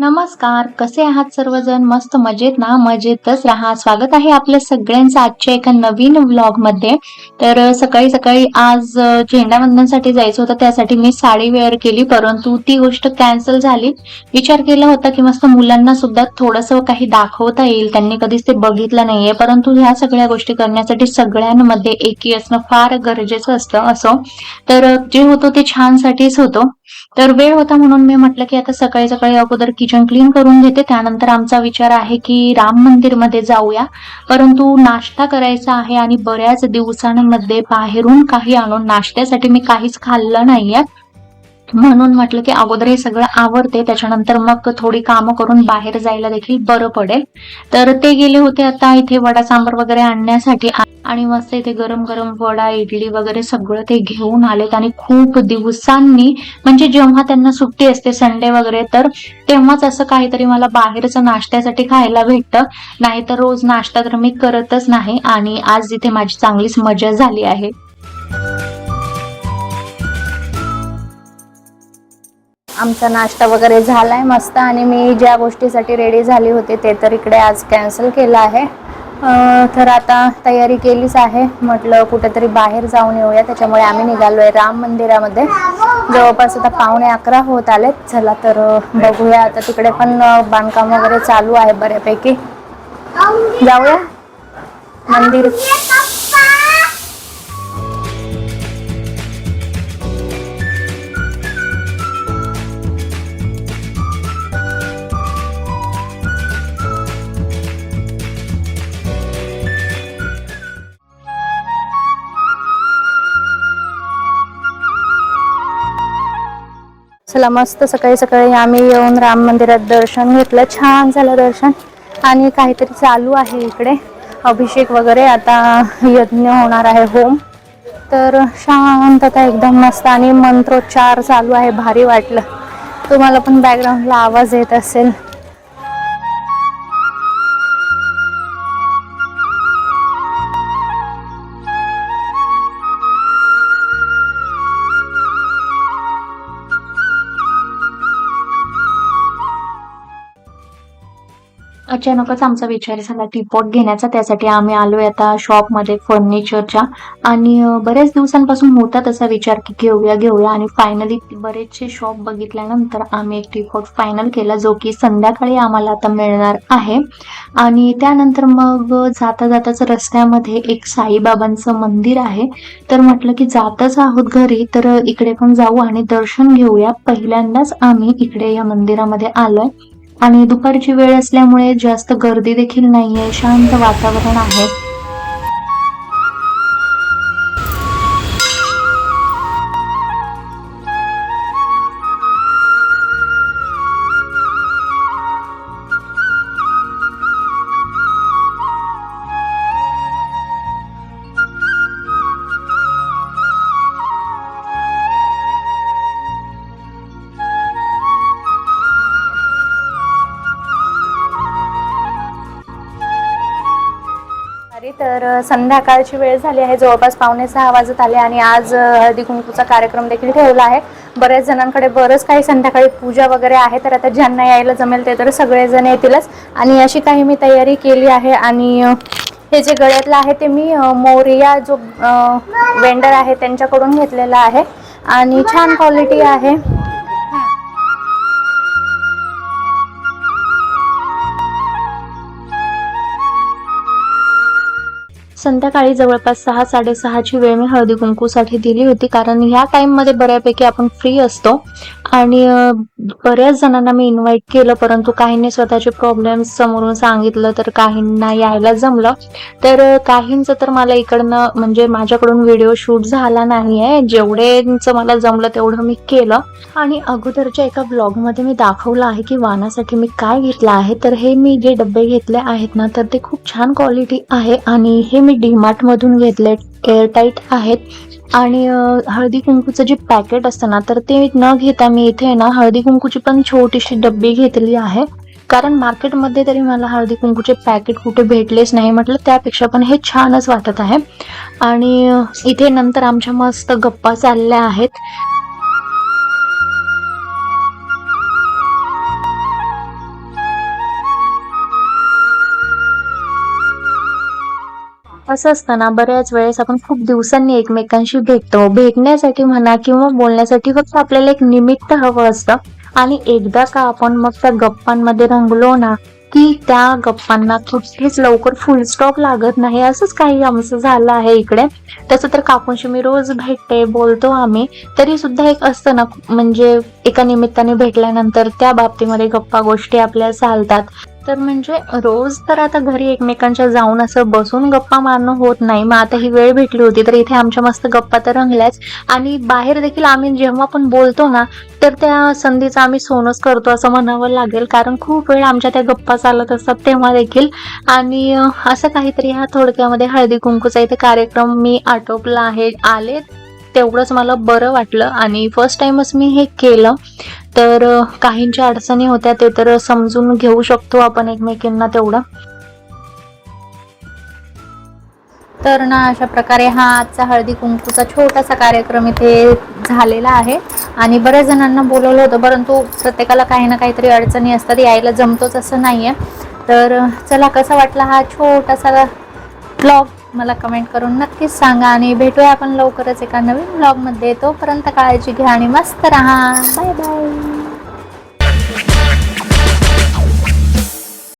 नमस्कार कसे आहात सर्वजण? मस्त मजेत ना? मजेतच राहा. स्वागत आहे आपल्या सगळ्यांचं आजच्या एका नवीन व्लॉगमध्ये तर सकाळी सकाळी आज अ, झेंडावंदनसाठी जायचं होतं. त्यासाठी मी साडी वेअर केली परंतु ती गोष्ट कॅन्सल झाली. विचार केला होता की मस्त मुलांना सुद्धा थोडंसं काही दाखवता येईल. त्यांनी कधीच ते बघितलं नाहीये. परंतु ह्या सगळ्या गोष्टी करण्यासाठी सगळ्यांमध्ये एकी असणं फार गरजेचं असतं असं. तर जे होतं ते छानसाठीच होतं. तर वेळ होता म्हणून मी म्हटलं की आता सकाळी सकाळी अगोदर किचन क्लीन करून घेते. त्यानंतर आमचा विचार आहे की राम मंदिरमध्ये जाऊया. परंतु नाश्ता करायचा आहे आणि बऱ्याच दिवसांमध्ये बाहेरून काही आणून नाश्त्यासाठी मी काहीच खाल्लं नाहीये. म्हणून म्हटलं की अगोदर हे सगळं आवडते त्याच्यानंतर मग थोडी कामं करून बाहेर जायला देखील बरं पडेल. तर ते गेले होते आता इथे वडा सांबर वगैरे आणण्यासाठी. आणि मस्त इथे गरम गरम वडा इडली वगैरे सगळं ते घेऊन आलेत आणि खूप दिवसांनी म्हणजे जेव्हा त्यांना सुट्टी असते संडे वगैरे तर तेव्हाच असं काहीतरी मला बाहेरचं नाश्त्यासाठी खायला भेटतं. नाहीतर रोज नाश्ता तर मी करतच नाही आणि आज इथे माझी चांगलीच मजा झाली आहे. आमचा नाश्ता वगैरे झालाय मस्त आणि मी ज्या गोष्टीसाठी रेडी झाली होती ते तर इकडे आज कॅन्सल केलं आहे. तर आता तयारी केलीच आहे. म्हटलं कुठेतरी बाहेर जाऊन येऊया. त्याच्यामुळे आम्ही निघालोय राम मंदिरामध्ये. जवळपास आता पावणे अकरा होत आलेत. चला तर बघूया. आता तिकडे पण बांधकाम वगैरे चालू आहे बऱ्यापैकी. जाऊया. मंदिर. चला मस्त सकाळी सकाळी आम्ही येऊन राम मंदिरात दर्शन घेतलं. छान झालं दर्शन. आणि काहीतरी चालू आहे इकडे. अभिषेक वगैरे आता यज्ञ होणार आहे होम. तर शांतता एकदम मस्त आणि मंत्रोच्चार चालू आहे भारी वाटलं. तुम्हाला पण बॅकग्राऊंडला आवाज येत असेल. अचानकच आमचा विचार झाला टीपॉट घेण्याचा. त्यासाठी आम्ही आलोय आता शॉपमध्ये फर्निचरच्या आणि बऱ्याच दिवसांपासून होता तसा विचार की घेऊया घेऊया. आणि फायनली बरेचसे शॉप बघितल्यानंतर आम्ही एक टीपॉट फायनल केला जो की संध्याकाळी आम्हाला आता मिळणार आहे. आणि त्यानंतर मग जाता जाताच रस्त्यामध्ये एक साईबाबांचं मंदिर आहे. तर म्हटलं की जातच आहोत घरी तर इकडे पण जाऊ आणि दर्शन घेऊया. पहिल्यांदाच आम्ही इकडे या मंदिरामध्ये आलोय. आणि दुपारची वेळ असल्यामुळे जास्त गर्दी देखील नाहीये. शांत वातावरण आहे. तर संध्याकाळची वेळ झाली आहे. जवळपास पावणे सहा वाजत आले आणि आज हळदी कुंकूचा कार्यक्रम देखील ठेवला आहे. बऱ्याच जणांकडे बरंच काही संध्याकाळी पूजा वगैरे आहे तर आता ज्यांना यायला जमेल ते तर सगळेजण येतीलच. आणि अशी काही मी तयारी केली आहे आणि हे जे गळ्यातलं आहे ते मी मोरिया जो वेंडर आहे त्यांच्याकडून घेतलेला आहे. आणि छान क्वालिटी आहे. संध्याकाळी जवळपास सहा साडेसहाची वेळ मी हळदी कुंकूसाठी दिली होती. कारण ह्या टाईममध्ये बऱ्यापैकी आपण फ्री असतो. आणि बऱ्याच जणांना मी इन्व्हाइट केलं परंतु काहींनी स्वतःचे प्रॉब्लेम समोरून सांगितलं तर काहींना यायला जमलं. तर काहींचं तर मला इकडनं म्हणजे माझ्याकडून व्हिडिओ शूट झाला नाहीये. जेवढेचं मला जमलं तेवढं मी केलं. आणि अगोदरच्या एका ब्लॉगमध्ये मी दाखवलं आहे की वानासाठी मी काय घेतलं आहे. तर हे मी जे डबे घेतले आहेत ना तर ते खूप छान क्वालिटी आहे. आणि हे मी डीमार्टमधून घेतले एअरटाईट आहेत. आणि हळदी कुंकूचं जे पॅकेट असतं ना तर ते न घेता मी इथे ना हळदी कुंकूची पण छोटीशी डब्बी घेतली आहे. कारण मार्केटमध्ये तरी मला हळदी कुंकूचे पॅकेट कुठे भेटलेच नाही म्हटलं त्यापेक्षा पण हे छानच वाटत आहे. आणि इथे नंतर आमच्या मस्त गप्पा चालल्या आहेत. असं असतं ना बऱ्याच वेळेस आपण खूप दिवसांनी एकमेकांशी भेटतो. भेटण्यासाठी म्हणा किंवा बोलण्यासाठी फक्त आपल्याला एक निमित्त हवं असतं. आणि एकदा का आपण मग त्या गप्पांमध्ये रंगलो ना की त्या गप्पांना कुठेच लवकर फुल स्टॉप लागत नाही. असंच काही आमचं झालं आहे इकडे. तसं तर काकूंशी मी रोज भेटते बोलतो आम्ही. तरी सुद्धा एक असतं ना म्हणजे एका निमित्ताने भेटल्यानंतर त्या बाबतीमध्ये गप्पा गोष्टी आपल्या चालतात. तर म्हणजे रोज तर आता घरी एकमेकांच्या जाऊन असं बसून गप्पा मारणं होत नाही. मग आता ही वेळ भेटली होती तर इथे आमच्या मस्त गप्पा तर रंगल्याच. आणि बाहेर देखील आम्ही जेव्हा पण बोलतो ना तर त्या संधीचं आम्ही सोनच करतो असं म्हणावं लागेल. कारण खूप वेळ आमच्या त्या गप्पा चालत असतात तेव्हा देखील. आणि असं काहीतरी ह्या थोडक्यामध्ये हळदी कुंकूचा इथे कार्यक्रम मी आटोपला आहे आले तेवढंच मला बरं वाटलं. आणि फर्स्ट टाइमच मी हे केलं. तर काहींच्या अडचणी होत्या ते तर समजून घेऊ शकतो आपण एकमेकींना तेवढं. तर ना अशा प्रकारे हा आजचा हळदी कुंकूचा छोटासा कार्यक्रम इथे झालेला आहे. आणि बऱ्याच जणांना बोलवलं होतं परंतु प्रत्येकाला काही ना काहीतरी अडचणी असतात यायला जमतोच असं नाही आहे तर चला कसा वाटला हा छोटासा ब्लॉग मला कमेंट करून नक्कीच सांगा आणि भेटूया आपण लवकरच एका नवीन ब्लॉगमध्ये. तोपर्यंत काळजी घ्या आणि मस्त राहा. Bye bye.